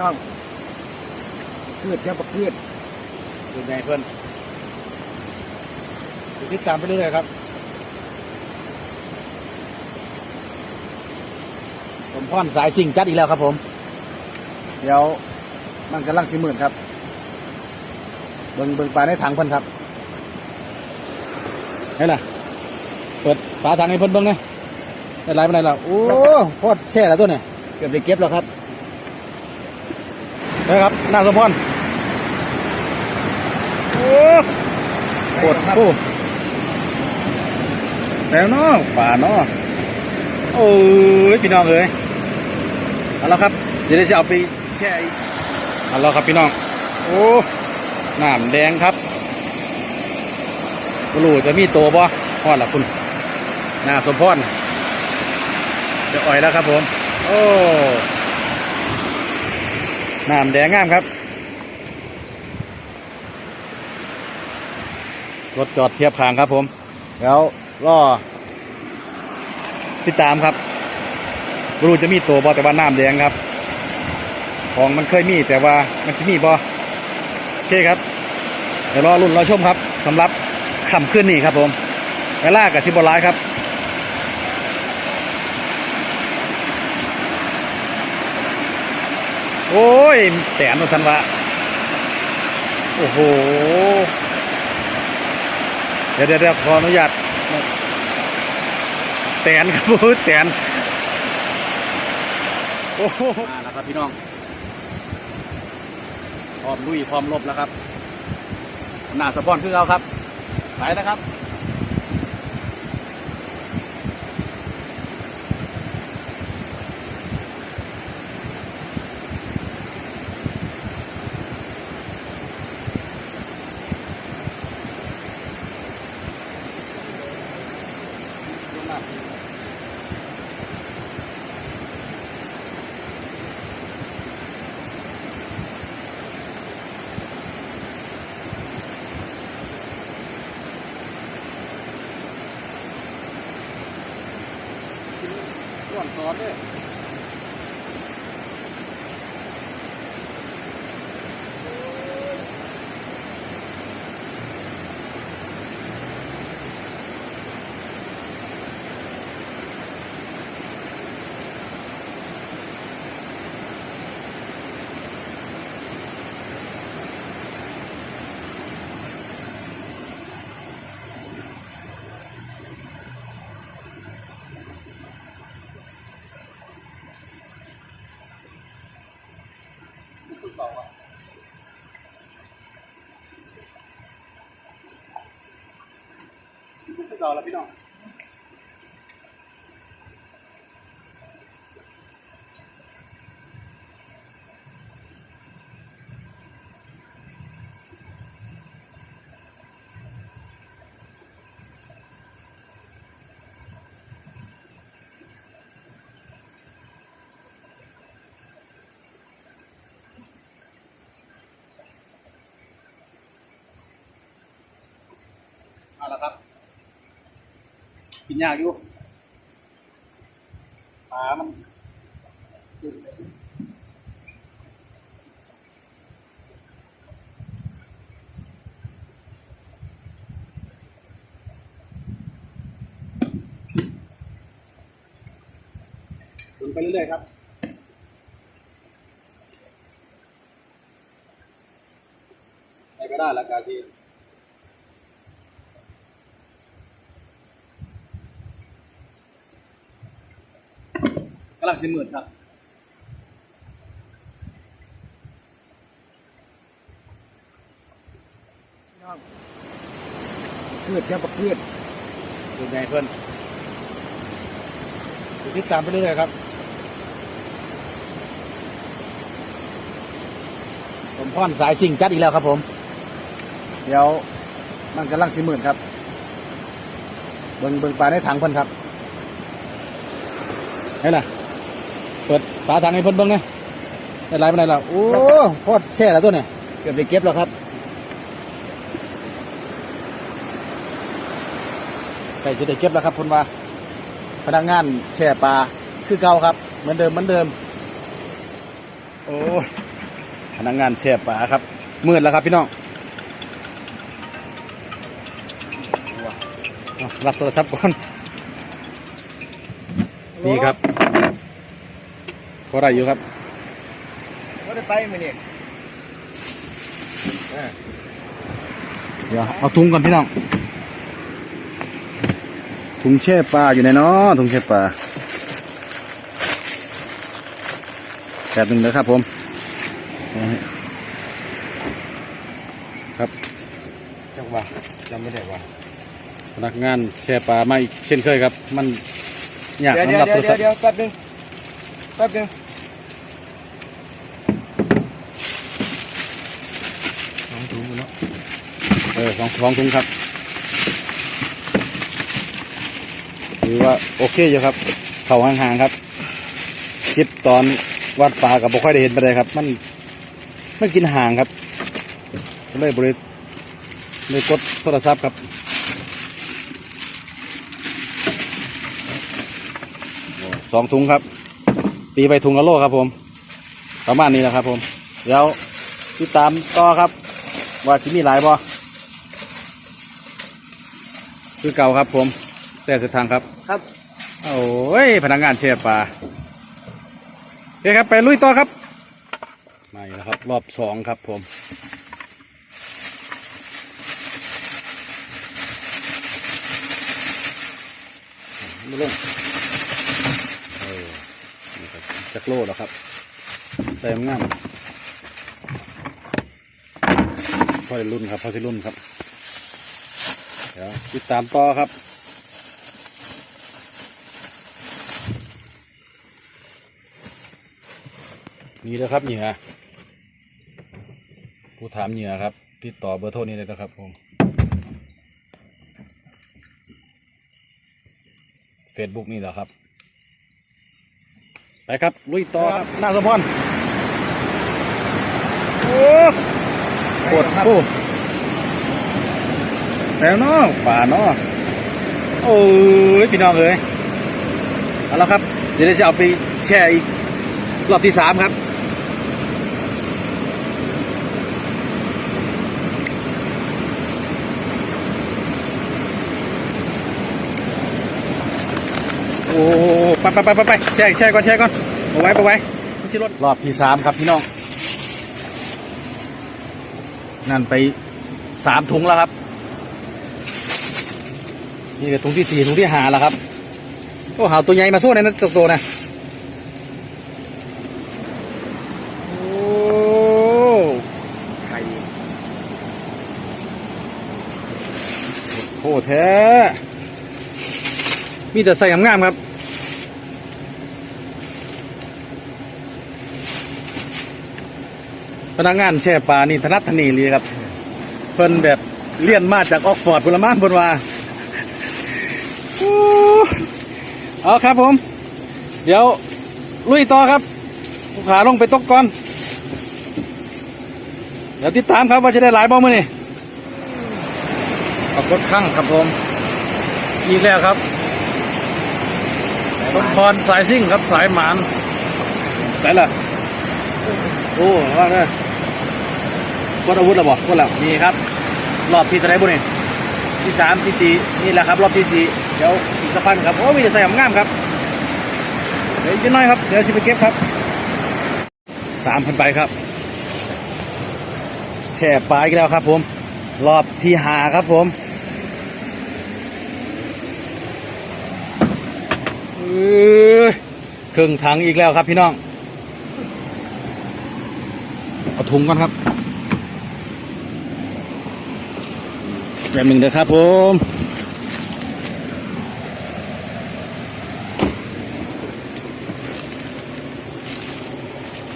น้องเกิดครับบักเกิดดูไงเพื่อนติดตามไปเรื่อยๆครับ สมพรสายสิ่งจัดอีกแล้วครับผม เดี๋ยวมันกำลังสิหมื่นครับ เบิ่งเบิ่งปลาในถังเพิ่นครับนี่ล่ะเปิดฝาถังให้เพิ่นเบิ่งนะได้หลายปานใดแล้วโอ้โคตรแช่แล้วตัวเนี่ยเกือบได้เก็บแล้วครับ นะครับหน้าสมพรโอ้โคตรโอ้แล้วเนาะป่าเนาะโอ้ยพี่น้องเอ้ยเอาละครับเดี๋ยวจะเอาไปแช่อีกเอาละครับพี่น้องโอ้น้ำแดงครับบรูจะมีตัวบ่พอดละคุณหน้าสมพรจะอ่อยแล้วครับผม โอ้ น้ำแดงงามครับ รถจอดเทียบคางครับผม แล้วล่อติดตามครับรู้จะมีตัวบอแต่ว่าน้ำแดงครับ ของมันเคยมีแต่ว่ามันจะมีบอโอเคครับ เดี๋ยวรอรุ่นรอชมครับสำหรับคำขึ้นนี่ครับผมเวลากับชิบอลายครับ โอ้ยแสนนสันวะโอ้โห เดี๋ยวเดี๋ยวเดดขออนุญาตแตนครับโอ้ยแตนโอ้โหมาแล้วครับพี่น้องพร้อมลุยพร้อมรบแล้วครับหน้าสปอนคือเราครับ ไปนะครับ ก่ เก่าแล้วพี่น้อง กินยากอยู่ปลามันตุนไปเรื่อยๆครับไปก็ได้ละกาซี กำลังสิหมื่นครับน้องเกิดครับบักเกิดดูไงเพื่อนติดตามไปเรื่อยๆครับ สมพรสายสิ่งจัดอีกแล้วครับผม เดี๋ยวมันกำลังสิหมื่นครับ เบิ่งเบิ่งปลาในถังเพิ่นครับนี่ล่ะเปิด ฝาถังให้เพิ่นเบิ่งนะได้หลายปานใดแล้วโอ้โคตรแช่แล้วตัวเนี่ยเกือบได้เก็บแล้วครับใกล้จะได้เก็บแล้วครับคุณว่าพนักงานแช่ปลาคือเก่าครับ เหมือนเดิมเหมือนเดิม โอ้ยพนักงานแช่ปลาครับมืดแล้วครับพี่น้องรับโทรศัพท์ก่อนนี่ครับ ก็ได้อยู่ครับก็ได้ไปมื้อนี้เดี๋ยวเอาถุงก่อนพี่น้องถุงแช่ปลาอยู่ไหนเนาะถุงแช่ปลาแบบหนึ่งเลยครับผมเอาให้ครับจังหว่าจำไม่ได้ว่าพนักงานแช่ปลามาอีกเช่นเคยครับ มันยากเดี๋ยวสำเดี๋ยวหรับเดี๋โทยวรศัพท์เดี๋ยวแป๊บนึงแป๊บนึงน้องถุงเนาะ เออสองสองถุงครับถือว่าโอเคอยู่ครับ เข่าห่างๆครับคลิปตอนวัดปลากับบ่ค่อยได้เห็นไปเลยครับ มันมันกินห่างครับก็เลยบริเลยกดโทรศัพท์ครับสองถุงครับตีไปถุงละโลครับผม ประมาณนี้แหละครับผม เดี๋ยวติดตามต่อครับ ว่าสิมีหลายบ่ คือเก่าครับผมแซ่เสทางครับ ครับ โอ้ยพนักงานเชฟปลาโอเคครับไปลุยต่อครับมาอีกแล้วครับ รอบสองครับผมไม่ลงเออนี่ครับจักโลแล้วครับใส่งามพอได้รุ่นครับพอได้รุ่นครับ เดี๋ยวติดตามต่อครับนี่เลยครับเหยื่อผู้ถามเหยื่อครับ ติดต่อเบอร์โทรนี้เลยนะครับผมเฟซบุ๊กนี่แหละครับ ไปครับ ลุยต่อครับหน้าสมพรโอ้โคตรโอ้ แล้วเนาะป่าเนาะโอ้ยพี่น้องเอ้ยเอาละครับ เดี๋ยวจะเอาไปแช่อีกรอบที่สามครับโอ้ไปไปไปไปไปแช่แช่ก่อนแช่ก่อนเอาไว้เอาไว้ไม่ใช่รถรอบที่สามครับพี่น้องนั่นไปสามถุงแล้วครับ นี่ก็ถุงที่สี่ถุงที่ห้าแล้วครับโอ้หาตัวใหญ่มาสู้ในนั้นตัวโตๆนะโอ้ไข่โหแท้มีแต่ใส่งามๆครับพนักงานแช่ปลานี่ถนัดทนีเลยครับ เพิ่นแบบเลี่ยนมาจากออกฟอร์ดพลมานเพิ่นว่าโอ้ เอาครับผม เดี๋ยวลุยต่อครับผู้ขาลงไปตกก่อน เดี๋ยวติดตามครับว่าจะได้หลายบ้างมั้ยนี่ปรากฏข้างครับผม อีกแล้วครับต้นพรสายซิ่งครับสายหมานไหนล่ะ โอ้ว่าเนี่ยกดอาวุธแล้วบอกกดแล้วนี่ครับ รอบที่เท่าไหรบุนี่ที่สามที่สี่นี่แหละครับ รอบที่สี่ เดี๋ยวอีกสักพันครับโอ้มีแต่ใส่งามๆครับเดี๋ยวอีกน้อยครับเดี๋ยวชิไปเก็บครับตามพันไปครับแช่ปลาอีกแล้วครับ ผม รอบที่หาครับผมเอ้ยครึ่งถังอีกแล้วครับพี่น้อง เอาถุงก่อนครับแบบหนึ่งเด้อครับผม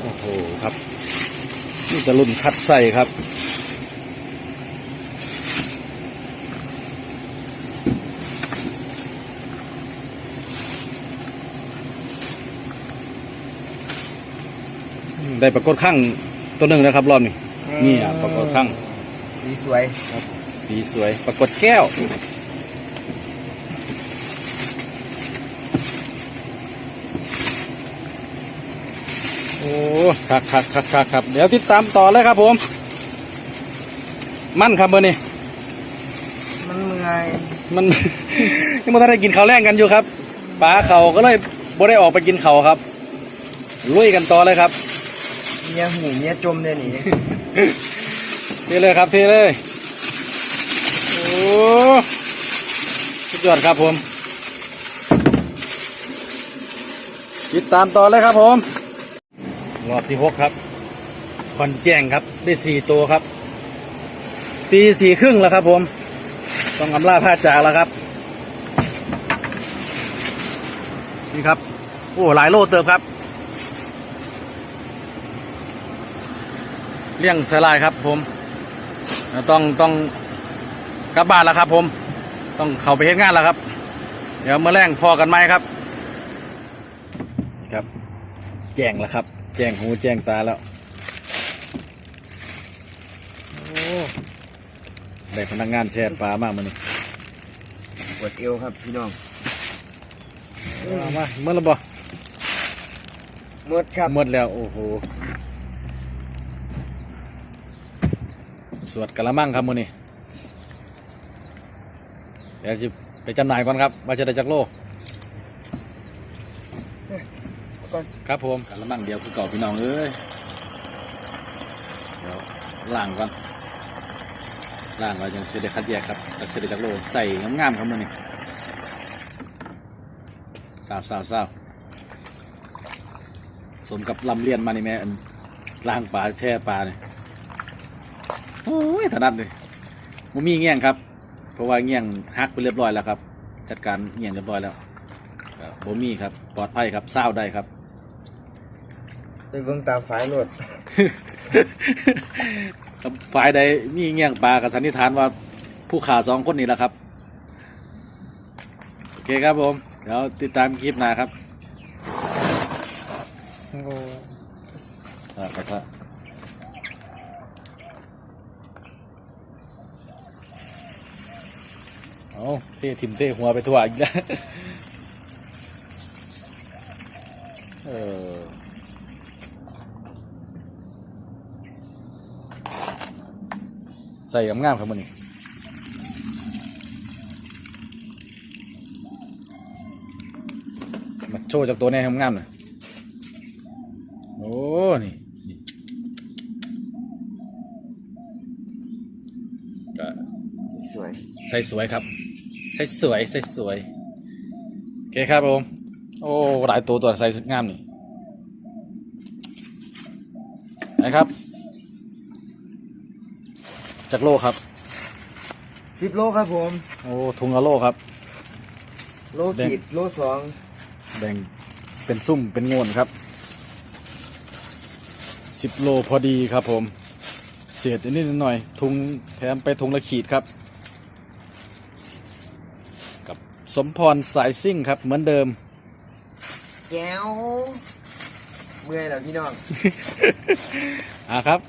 โอ้โหครับ นี่จะรุ่นคัดใส่ครับได้ปรากฏข้างตัวหนึ่งนะครับ รอบนี้นี่อะปรากฏข้างสีสวย สีสวย ปรากฏแก้ว คักคักคักคักครับ เดี๋ยวติดตามต่อเลยครับผม มั่นครับเบอร์นี้มันเมื่อยมัน ยังไม่ทันได้กินข้าวแรงกันอยู่ครับป้าเขาก็เลยบ่ได้ออกไปกินเขาวครับ ลุยกันต่อเลยครับเมียหูเมียจมเนี่ยนี่ เทเลยครับเทเลย โอ้สุดยอดครับผมติดตามต่อเลยครับผม รอบที่หกครับคอนแจ้งครับได้สี่ตัวครับ ตีสี่ครึ่งแล้วครับผม ต้องอำลาพาจากแล้วครับ นี่ครับ โอ้หลายโลเติบครับเลี้ยงสลายครับผม ต้องต้องกลับบ้านแล้วครับ ผม ต้องเข้าไปเฮ็ดงานแล้วครับ เดี๋ยวเมื่อแรงพอกันไหมครับ ครับ แจ้งแล้วครับ จ้งหูแจ้งตาแล้ว โอ้ได้พนักงานแช่ปลามากมันนี่ปวดเอวครับพี่น้องเอามาเมื่อไรบ่หมดครับหมดแล้ว โอ้โห สวดกะละมังครับมือนี่เดี๋ยวจะไปจำหน่ายก่อนครับ ว่าจะได้จากโลก่ อนครับผมกะละมังเดียวคือเก่าพี่น้องเอ้ยเดี๋ยวล่างก่อนล่างไว้ยังจะได้คัดแยกครับแล้วจะได้จากโลใส่งามๆครับมือนี่สาวสาวสาวสมกับลำเลียนมานี่แม่ล่างปลาแช่ปลาเนี่ยโอ้ยถนัดเลยมมีเงี้ยงครับ เพราะว่าเงี้ยงฮักไปเรียบร้อยแล้วครับ จัดการเงี้ยงเรียบร้อยแล้วบ่มีครับ ปลอดภัยครับเศร้าได้ครับ ไปเบิ่งตามฝายรถครับฝ่ายใดมีเงี้ยงปลากับสันนิษฐานว่าผู้ขาสองคนนี้แหละครับ โอเคครับผม เดี๋ยวติดตามคลิปหน้าครับอ่าครับเอาเททิมเทหัวไปทั่วอีกแล้วเออ ใส่งามๆครับมันนี่มาโชว์จากตัวแน่งามๆหน่อยโอ้นี่นี่ก็สวยใส่สวยครับใส่สวยใส่สวยโอเคครับผมโอ้หลายตัวตัวใส่งามนี่นะครับ จากโลครับ สิบโลครับผม โอ้ทุงละโลครับ โลขีดโลสองแบ่งเป็นซุ่มเป็นงวนครับสิบโลพอดีครับผม เศษนิดหน่อยทุงแถมไปทุงละขีดครับ กับสมพรสายซิ่งครับเหมือนเดิมแก้วเมื่อยแล้วพี่น้อง อ่าครับ